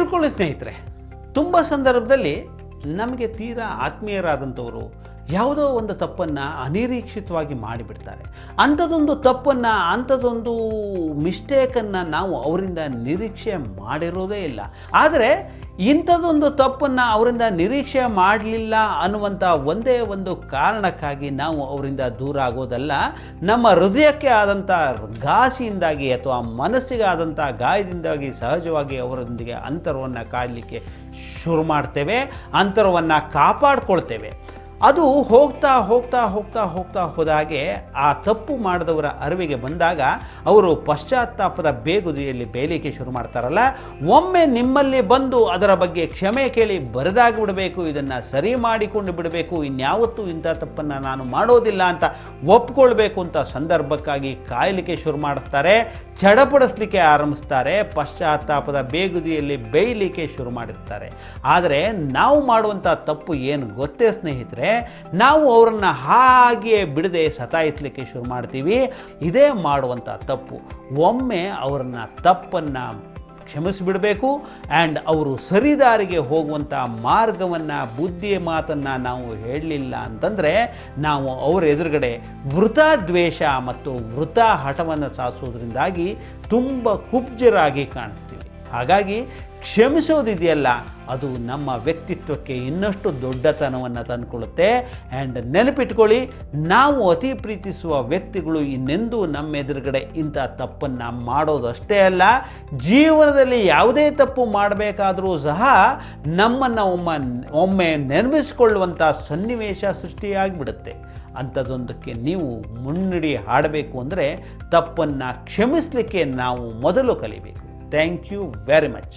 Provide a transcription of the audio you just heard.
ತಿಳ್ಕೊಳ್ಳಿ ಸ್ನೇಹಿತರೆ, ತುಂಬ ಸಂದರ್ಭದಲ್ಲಿ ನಮಗೆ ತೀರಾ ಆತ್ಮೀಯರಾದಂಥವರು ಯಾವುದೋ ಒಂದು ತಪ್ಪನ್ನು ಅನಿರೀಕ್ಷಿತವಾಗಿ ಮಾಡಿಬಿಡ್ತಾರೆ. ಅಂಥದ್ದೊಂದು ತಪ್ಪನ್ನು, ಅಂಥದ್ದೊಂದು ಮಿಸ್ಟೇಕನ್ನು ನಾವು ಅವರಿಂದ ನಿರೀಕ್ಷೆ ಮಾಡಿರೋದೇ ಇಲ್ಲ. ಆದರೆ ಇಂಥದ್ದೊಂದು ತಪ್ಪನ್ನು ಅವರಿಂದ ನಿರೀಕ್ಷೆ ಮಾಡಲಿಲ್ಲ ಅನ್ನುವಂಥ ಒಂದೇ ಒಂದು ಕಾರಣಕ್ಕಾಗಿ ನಾವು ಅವರಿಂದ ದೂರ ಆಗೋದಲ್ಲ. ನಮ್ಮ ಹೃದಯಕ್ಕೆ ಆದಂಥ ಘಾಸಿಯಿಂದಾಗಿ ಅಥವಾ ಮನಸ್ಸಿಗೆ ಆದಂಥ ಗಾಯದಿಂದಾಗಿ ಸಹಜವಾಗಿ ಅವರೊಂದಿಗೆ ಅಂತರವನ್ನು ಕಾಯಲಿಕ್ಕೆ ಶುರು ಮಾಡ್ತೇವೆ. ಅಂತರವನ್ನು ಕಾಪಾಡ್ಕೊಳ್ತೇವೆ. ಅದು ಹೋಗ್ತಾ ಹೋಗ್ತಾ ಹೋಗ್ತಾ ಹೋಗ್ತಾ ಹೋದಾಗೆ ಆ ತಪ್ಪು ಮಾಡಿದವರ ಅರಿವಿಗೆ ಬಂದಾಗ ಅವರು ಪಶ್ಚಾತ್ತಾಪದ ಬೇಗುದಿಯಲ್ಲಿ ಬೇಲಿಕೆ ಶುರು ಮಾಡ್ತಾರಲ್ಲ, ಒಮ್ಮೆ ನಿಮ್ಮಲ್ಲಿ ಬಂದು ಅದರ ಬಗ್ಗೆ ಕ್ಷಮೆ ಕೇಳಿ ಬರೆದಾಗಿ ಬಿಡಬೇಕು, ಇದನ್ನು ಸರಿ ಮಾಡಿಕೊಂಡು ಬಿಡಬೇಕು, ಇನ್ಯಾವತ್ತೂ ಇಂಥ ತಪ್ಪನ್ನು ನಾನು ಮಾಡೋದಿಲ್ಲ ಅಂತ ಒಪ್ಕೊಳ್ಬೇಕು ಅಂತ ಸಂದರ್ಭಕ್ಕಾಗಿ ಕಾಯಲಿಕ್ಕೆ ಶುರು ಮಾಡ್ತಾರೆ. ಚಡಪಡಿಸ್ಲಿಕ್ಕೆ ಆರಂಭಿಸ್ತಾರೆ, ಪಶ್ಚಾತ್ತಾಪದ ಬೇಗುದಿಯಲ್ಲಿ ಬೇಯಲಿಕ್ಕೆ ಶುರು ಮಾಡಿರ್ತಾರೆ. ಆದರೆ ನಾವು ಮಾಡುವಂಥ ತಪ್ಪು ಏನು ಗೊತ್ತೇ ಸ್ನೇಹಿತರೆ, ನಾವು ಅವರನ್ನು ಹಾಗೆಯೇ ಬಿಡದೆ ಸತಾಯಿಸಲಿಕ್ಕೆ ಶುರು ಮಾಡ್ತೀವಿ. ಇದೇ ಮಾಡುವಂಥ ತಪ್ಪು. ಒಮ್ಮೆ ಅವರನ್ನು ತಪ್ಪನ್ನು ಕ್ಷಮಿಸಿಬಿಡಬೇಕು. ಆ್ಯಂಡ್ ಅವರು ಸರಿದಾರಿಗೆ ಹೋಗುವಂಥ ಮಾರ್ಗವನ್ನು, ಬುದ್ಧಿಯ ಮಾತನ್ನು ನಾವು ಹೇಳಲಿಲ್ಲ ಅಂತಂದರೆ, ನಾವು ಅವರ ಎದುರುಗಡೆ ವೃತ ದ್ವೇಷ ಮತ್ತು ವೃತ ಹಠವನ್ನು ಸಾಧಿಸೋದ್ರಿಂದಾಗಿ ತುಂಬ ಕುಬ್ಜರಾಗಿ ಕಾಣ್ತೀವಿ ಹಾಗಾಗಿ ಕ್ಷಮಿಸೋದಿದೆಯಲ್ಲ ಅದು ನಮ್ಮ ವ್ಯಕ್ತಿತ್ವಕ್ಕೆ ಇನ್ನಷ್ಟು ದೊಡ್ಡತನವನ್ನು ತಂದುಕೊಳ್ಳುತ್ತೆ. ಆ್ಯಂಡ್ ನೆನಪಿಟ್ಕೊಳ್ಳಿ, ನಾವು ಅತಿ ಪ್ರೀತಿಸುವ ವ್ಯಕ್ತಿಗಳು ಇನ್ನೆಂದೂ ನಮ್ಮ ಎದುರುಗಡೆ ಇಂಥ ತಪ್ಪನ್ನು ಮಾಡೋದಷ್ಟೇ ಅಲ್ಲ, ಜೀವನದಲ್ಲಿ ಯಾವುದೇ ತಪ್ಪು ಮಾಡಬೇಕಾದರೂ ಸಹ ನಮ್ಮನ್ನು ಒಮ್ಮ, ಒಮ್ಮೆ ನೆನಪಿಸಿಕೊಳ್ಳುವಂಥ ಸನ್ನಿವೇಶ ಸೃಷ್ಟಿಯಾಗಿಬಿಡುತ್ತೆ. ಅಂಥದ್ದೊಂದಕ್ಕೆ ನೀವು ಮುನ್ನಡಿ ಹಾಡಬೇಕು ಅಂದರೆ ತಪ್ಪನ್ನು ಕ್ಷಮಿಸಲಿಕ್ಕೆ ನಾವು ಮೊದಲು ಕಲಿಬೇಕು. Thank you very much